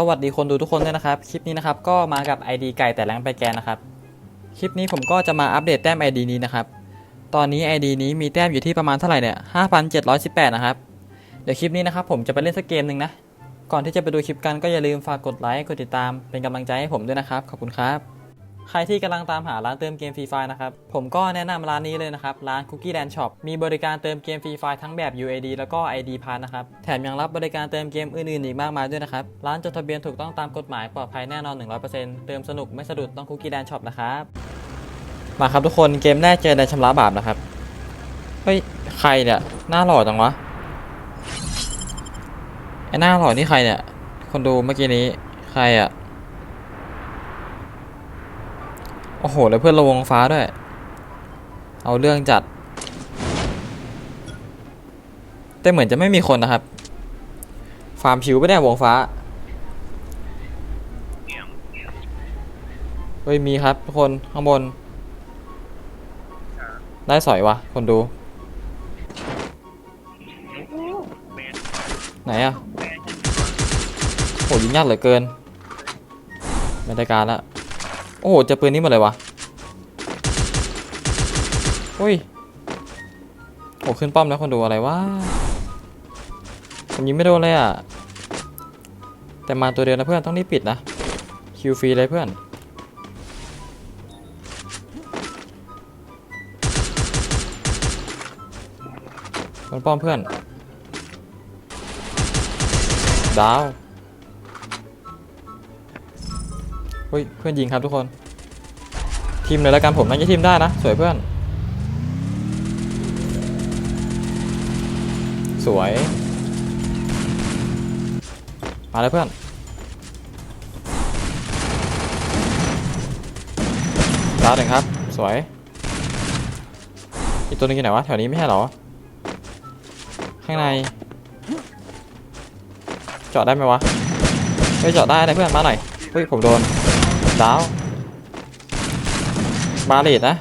สวัสดีคนดูทุกคนด้วยนะครับ คลิปนี้นะครับก็มากับ ID ไก่แต่แรงไปแกนนะครับ คลิปนี้ผมก็จะมาอัปเดตแต้ม ID นี้นะครับ ตอนนี้ ID นี้มีแต้มอยู่ที่ประมาณเท่าไหร่เนี่ย5,718 นะครับ เดี๋ยวคลิปนี้นะครับผมจะไปเล่นสักเกมหนึ่งนะ ก่อนที่จะไปดูคลิปกันก็อย่าลืมฝากกดไลค์ กดติดตาม เป็นกำลังใจให้ผมด้วยนะครับ ขอบคุณครับ ใครที่กำลังตามหาร้านเติมเกมฟรีไฟนะครับ ผมก็แนะนำร้านนี้เลยนะครับ ร้าน Cookie Land Shop มีบริการเติมเกมฟรีไฟทั้งแบบ UAD แล้วก็ ID p a s นะครับ แถมยังรับบริการเติมเกมอื่นๆอีกมากมายด้วยนะครับ ร้านจดทะเบียนถูกต้องตามกฎหมายปลอดภัยแน่นอน 100%เติมสนุกไม่สะดุดต้อง Cookie Land Shop นะครับ มาครับทุกคนเกมแรกเจอในชำระบาปนะครับ เฮ้ยใครเนี่ยหน้าหล่อจังวะ ไอหน้าหล่อนี่ใครเนี่ย คนดูเมื่อกี้นี้ใครอะ โอ้โห แล้วเพื่อนระวงฟ้าด้วย เอาเรื่องจัด แต่เหมือนจะไม่มีคนนะครับ ฟาร์มผิวไม่ได้วงฟ้า เฮ้ย มีครับทุกคนข้างบน ได้สอยวะคนดู ไหนอะโหยิงยากเหลือเกินไม่ได้การละ โอ้โหจอปืนนี้มดเลยวะอุ้ยโอ้ขึ้นป้อมแล้วคนดูอะไรวะผมยิงไม่โดนเลยอะแต่มาตัวเดียวนะเพื่อนต้องรีบปิดนะ คิวฟรีเลยเพื่อนบนป้อมเพื่อน ดาว เฮ้ยเพื่อนยิงครับทุกคนทีมเลยแล้วกันผมน่าจะทีมได้นะ สวยเพื่อน สวย มาเลยเพื่อนดาวหนึ่งครับ สวย อีกตัวหนึงอยู่ไหนวะ แถวนี้ไม่ใช่หรอ ข้างในเจาะได้ไหมวะ เฮ้ยเจาะได้นะเพื่อน มาหน่อย เฮ้ยผมโดน ดาว บาเลตนะ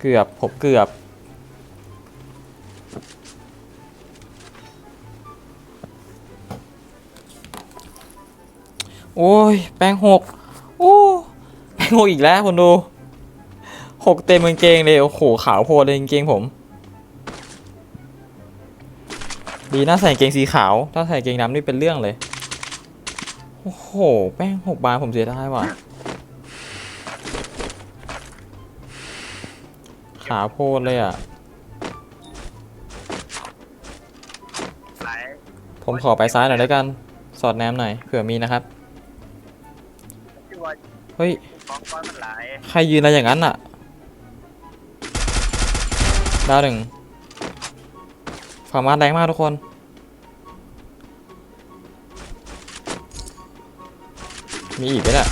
เกือบผมเกือบ โอ้ย แป้งหก โอ้แป้งหกอีกแล้วคนดูหกเต็มกางเกงเลย โอ้โห ขาวโพลเลยกางเกงผม ดีนะใส่กางเกงสีขาว ถ้าใส่กางเกงดำนี่เป็นเรื่องเลย โอ้โห แป้งหกบาทผมเสียดายว่ะ ขาโพนเลยอะ ผมขอไปซ้ายหน่อยแล้วกัน สอดแนมหน่อย เผื่อมีนะครับ เฮ้ย ใครยืนอะไรอย่างนั้นอะ ดาวหนึ่งฝั่งมาแรงมากทุกคน มีอีกไหมเนี่ย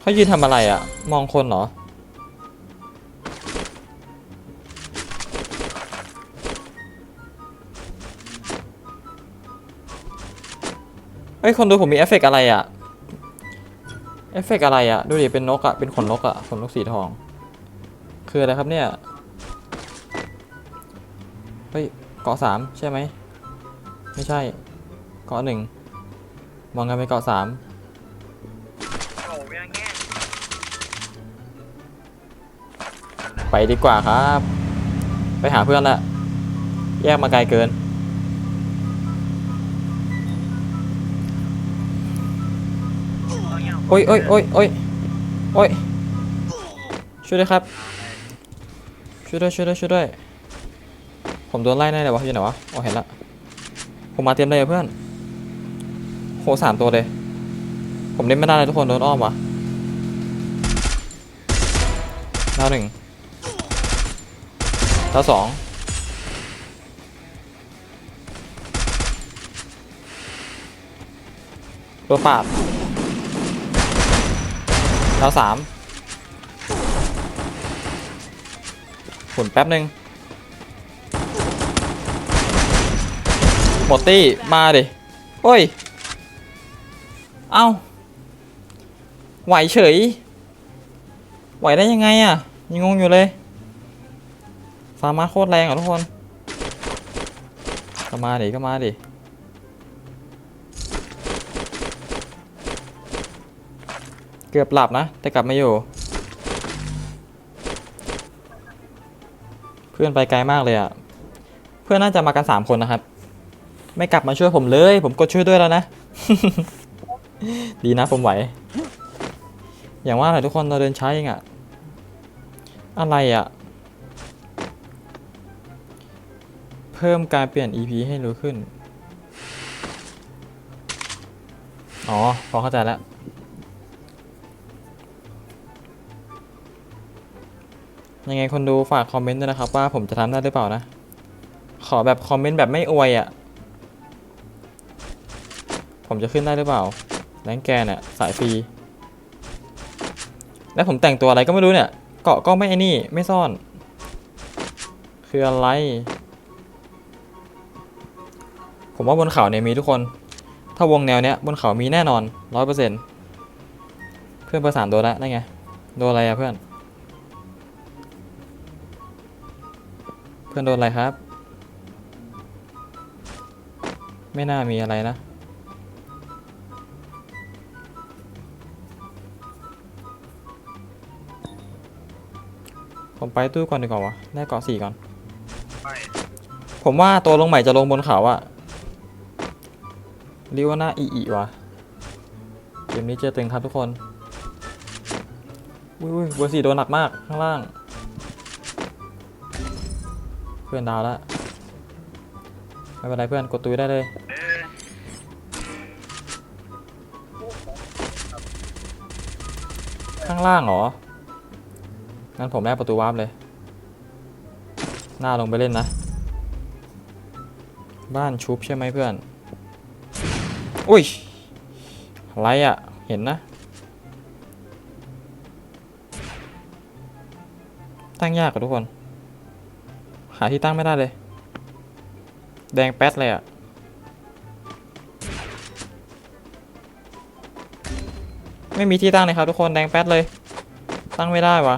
เขายืนทำอะไรอะ มองคนเหรอ เฮ้ย คนดูผมมีเอฟเฟกต์อะไรอะ เอฟเฟกต์อะไรอะ ดูดิ เป็นนกอะ เป็นขนนกอะ ขนนกสีทอง คืออะไรครับเนี่ย เฮ้ยเกาะสามใช่ไหม ไม่ใช่ เกาะหนึ่งมองกันเป็นเกาะสามโอ้ยยังแง่ไปดีกว่าครับ ไปหาเพื่อนละแยกมาไกลเกิน โอ้ยโอ้ยโอ้ยโอ้ยโอ้ยช่วยด้วยครับ ช่วยด้วยช่วยด้วยช่วยด้วย ผมโดนไล่แน่เลยวะอยู่ไหนวะ อ๋อเห็นละ ผมมาเต็มเลยอะเพื่อน หสามตัวเลย ผมเล่นไม่ได้เลยทุกคนโดนอ้อมวะดาวหนึ่งดาวสองตัวปาดดาวสามหมุนแป๊บหนึ่งหมดตี้มาดิ โอ้ย เอ้า ไหวเฉย ไหวได้ยังไงอะยังงงอยู่เลยฟาร์มาโคตรแรงอะทุกคน ก็มาดิก็มาดิเกือบหลับนะ แต่กลับมาอยู่ เพื่อนไปไกลมากเลยอะ่ะ เพื่อนน่าจะมากันสามคนนะครับ ไม่กลับมาช่วยผมเลย ผมกดช่วยด้วยแล้วนะ ดีนะผมไหว อย่างว่าแหละทุกคนเราเดินช้าเองอะอะไรอะเพิ่มการเปลี่ยน EP ให้ร็วขึ้น อ๋อ พอเข้าใจแล้วยังไงคนดูฝากคอมเมนต์ด้วยนะครับว่าผมจะทำได้หรือเปล่านะ ขอแบบคอมเมนต์แบบไม่อวยอะ่ะ ผมจะขึ้นได้หรือเปล่า แรงแกเนี่ยสายฟรี แล้วผมแต่งตัวอะไรก็ไม่รู้เนี่ย เกาะก็ไม่ไอ้นี่ไม่ซ่อน คืออะไร ผมว่าบนเขาเนี่ยมีทุกคน ถ้าวงแนวเนี้ยบนเขามีแน่นอนร้อยเปอร์เซ็นต์เพื่อนประสานโดนล้วนั่นไง โดนอะไรอะเพื่อน เพื่อนโดนอะไรครับ ไม่น่ามีอะไรนะ ผมไปตู้ก่อนดีกว่าวะได้เกาะสี่ก่อนไปผมว่าตัวลงใหม่จะลงบนเขาอะริวาน่าอีอีวะเกมนี้เจอตึงครับทุกคนอุ้ยเบอร์สี่โดนหนักมากข้างล่าง เพื่อนดาวแล้วไม่เป็นไรเพื่อนกดตุยได้เลย เออข้างล่างเหรอ งั้นผมแลกประตูวาร์ปเลย หน้าลงไปเล่นนะ บ้านชุบใช่ไหมเพื่อน อุ้ย อะไรอะ่ะ เห็นนะ ตั้งยากกับทุกคน หาที่ตั้งไม่ได้เลย แดงแป๊ดเลยอะ่ะไม่มีที่ตั้งเลยครับทุกคนแดงแป๊ดเลย ตั้งไม่ได้วะ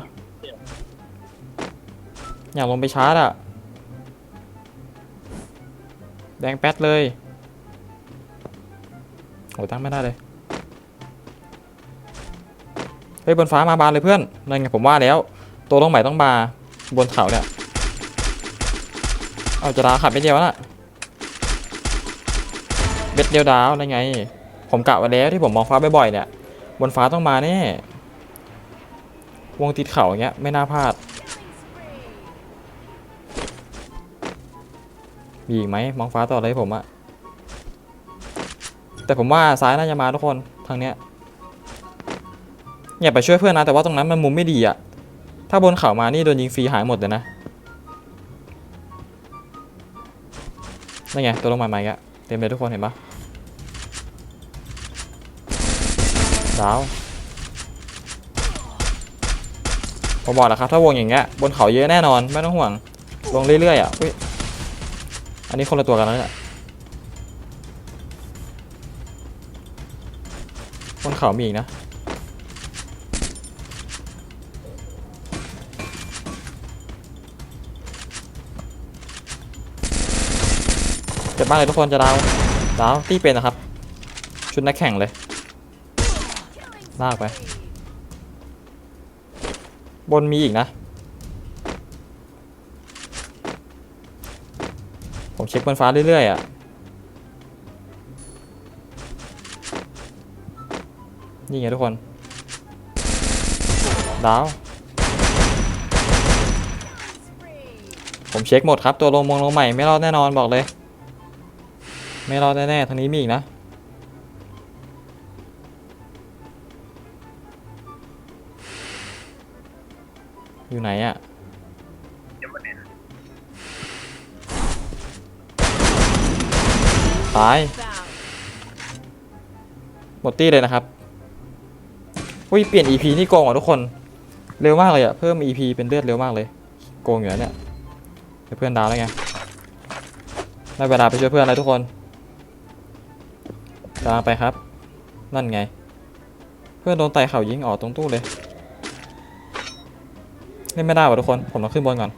อยากลงไปชาร์จอะแดงแป๊ดเลยโอ้ตั้งไม่ได้เลย เฮ้ยบนฟ้ามาบานเลยเพื่อนนั่นไงผมว่าแล้ว ตัวลงใหม่ต้องบาบนเขาเนี่ย เอาจะดาขับไปเดียวนะเบ็ดเดียวดาวนั่นไง ผมกะไว้แล้วที่ผมมองฟ้าบ่อยๆเนี่ย บนฟ้าต้องมาแน่ วงติดเขาอย่างเงี้ยไม่น่าพลาด มีอีกไหมมองฟ้าต่อเลยผมอะแต่ผมว่าซ้ายน่าจะมาทุกคนทางเนี้ยอย่าไปช่วยเพื่อนนะแต่ว่าตรงนั้นมันมุมไม่ดีอะถ้าบนเขามานี่โดนยิงฟรีหายหมดเลยนะนั่นไงตัวลงมาใหม่กะเต็มเลยทุกคนเห็นปะดาวผมบอกแล้วครับถ้าวงอย่างเงี้ยบนเขาเยอะแน่นอนไม่ต้องห่วงลงเรื่อยๆอะอุ้ย อันนี้คนละตัวกันแล้วเนี่ยบนเขามีอีกนะ เจ็บมากเลยทุกคนจะดาว ดาวตีเป็นนะครับ ชุดนักแข่งเลย ลากไป บนมีอีกนะ ผมเช็คบนฟ้าเรื่อยๆอะนี่ไงทุกคนดาว ผมเช็คหมดครับ ตัวลงมงลงใหม่ไม่รอดแน่นอนบอกเลย ไม่รอดแน่ๆทางนี้มีอีกนะอยู่ไหนอะ ตาย หมดตี้เลยนะครับ อุ้ย เปลี่ยน EP นี่โกงอะทุกคน เร็วมากเลยอะเพิ่ม EP เป็นเลือดเร็วมากเลย โกงอยู่แล้วเนี่ยเดี๋ยวเพื่อนดาวแล้วไง ได้เวลาไปช่วยเพื่อนแล้วทุกคนตามไปครับ นั่นไง เพื่อนโดนไต่เข่ายิงออกตรงตู้เลยเล่นไม่ได้ว่ะทุกคน ผมต้องขึ้นบนก่อน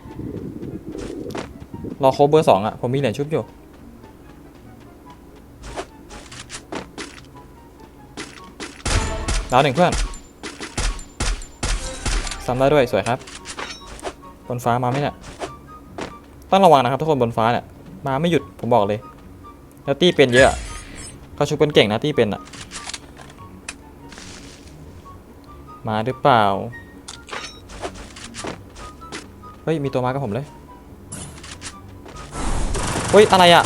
รอโคบเบอร์สองอะ ผมมีเหรียญชุบอยู่ ดาวหนึ่งเพื่อนซ้ำได้ด้วยสวยครับ บนฟ้ามาไหมเนี่ยต้องระวังนะครับทุกคนบนฟ้าเนี่ยมาไม่หยุดผมบอกเลย แล้วตี้เป็นเยอะเขาชุบเป็นเก่งนะตี้เป็นอะมาหรือเปล่า เฮ้ย มีตัวมากับผมเลย เฮ้ย อะไรอะ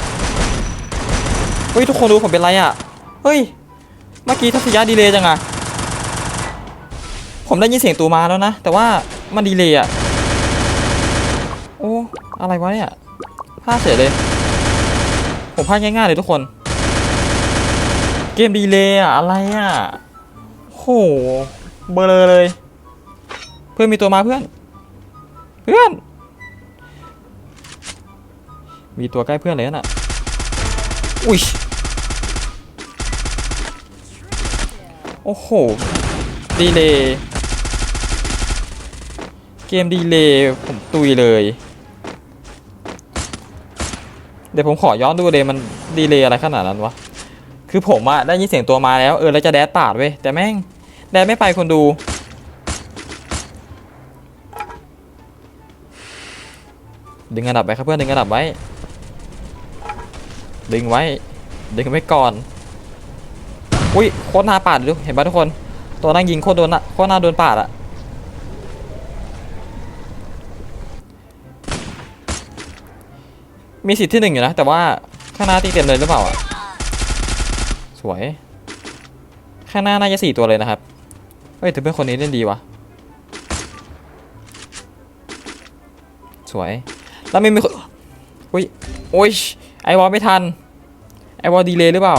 เฮ้ย ทุกคนดูผมเป็นไรอะเฮ้ย เมื่อกี้ทัศยะดีเลยจังอะ ผมได้ยินเสียงตัวมาแล้วนะ แต่ว่ามันดีเลยอะโอ้อะไรวะเนี่ยพลาดเสียเลย ผมพลาดง่ายๆเลยทุกคน เกมดีเลยอะอะไรอะโหเบลอเลย เพื่อนมีตัวมาเพื่อน เพื่อน มีตัวใกล้เพื่อนเลยน่ะอุ้ยโอ้โห ดีเลย เกมดีเลยผมตุยเลย เดี๋ยวผมขอย้อนดูเลยมันดีเลยอะไรขนาดนั้นวะ คือผมอะได้ยินเสียงตัวมาแล้ว เออแล้วจะแดดปาดเว้ย แต่แม่ง แดดไม่ไปคนดู ดึงอันดับไว้ครับเพื่อนดึงอันดับไว้ ดึงไว้ ดึงไว้ก่อน อุ้ยโคตรหน้าปาดดูเห็นปะทุกคน ตัวนั่งยิงโคตรโดนอะโคตรหน้าโดนปาดอะ มีสิทธิ์ที่หนึ่งอยู่นะ แต่ว่าข้างหน้าตีเต็มเลยหรือเปล่าอะ สวย ข้างหน้าน่าจะสี่ตัวเลยนะครับ เฮ้ยแต่เพื่อนคนนี้เล่นดีวะสวย แล้วไม่มีคนอุ้ยโอ้ยไอวอลไม่ทัน ไอวอลดีเลยหรือเปล่า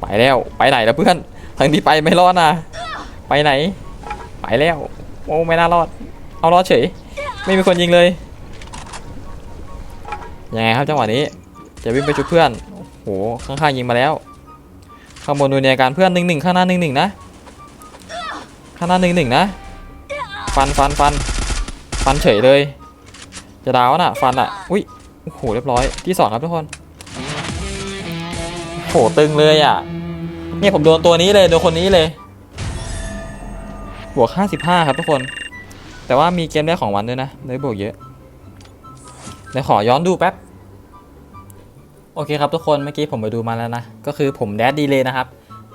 ไปแล้ว ไปไหนแล้วเพื่อน ทางนี้ไปไม่รอดนะ ไปไหน ไปแล้ว โอ้ไม่น่ารอด เอารอดเฉย ไม่มีคนยิงเลยยังไงครับจังหวะนี้จะวิ่งไปชุบเพื่อนโหข้างๆยิงมาแล้วข้างบนดูในอาการเพื่อนหนึ่งหนึ่งข้างหน้าหนึ่งหนึ่งนะข้างหน้าหนึ่งหนึ่งนะ ฟันฟันฟันฟันเฉยเลย จะดาวน่ะฟันอะอุ้ยโอ้โหเรียบร้อยที่สองครับทุกคนโหตึงเลยอะเนี่ยผมโดนตัวนี้เลยโดนคนนี้เลยบวก55ครับทุกคน แต่ว่ามีเกมแรกของวันด้วยนะเลยบวกเยอะเดี๋ยวขอย้อนดูแป๊บ โอเคครับทุกคนเมื่อกี้ผมไปดูมาแล้วนะ ก็คือผมแดดดีเลยนะครับ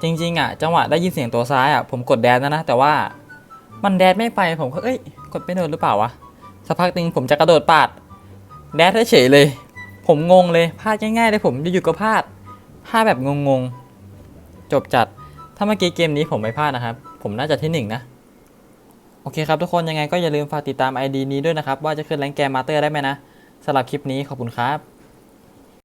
จริง ๆ อะ จังหวะได้ยินเสียงตัวซ้ายอะผมกดแดดนะนะ แต่ว่ามันแดดไม่ไปผมก็เอ้ย กดไม่โดนหรือเปล่าวะสักพักนึงผมจะกระโดดปาด แดดเฉยเลย ผมงงเลยพลาดง่ายๆเลยผมอยู่ๆก็พลาดพลาดแบบงงๆจบจัดถ้าเมื่อกี้เกมนี้ผมไม่พลาดนะครับ ผมน่าจะที่หนึ่งนะ โอเคครับทุกคนยังไงก็อย่าลืมฝากติดตาม ID นี้ด้วยนะครับ ว่าจะขึ้นแรงแกมมาเตอร์ได้ไหมนะสำหรับคลิปนี้ขอบคุณครับ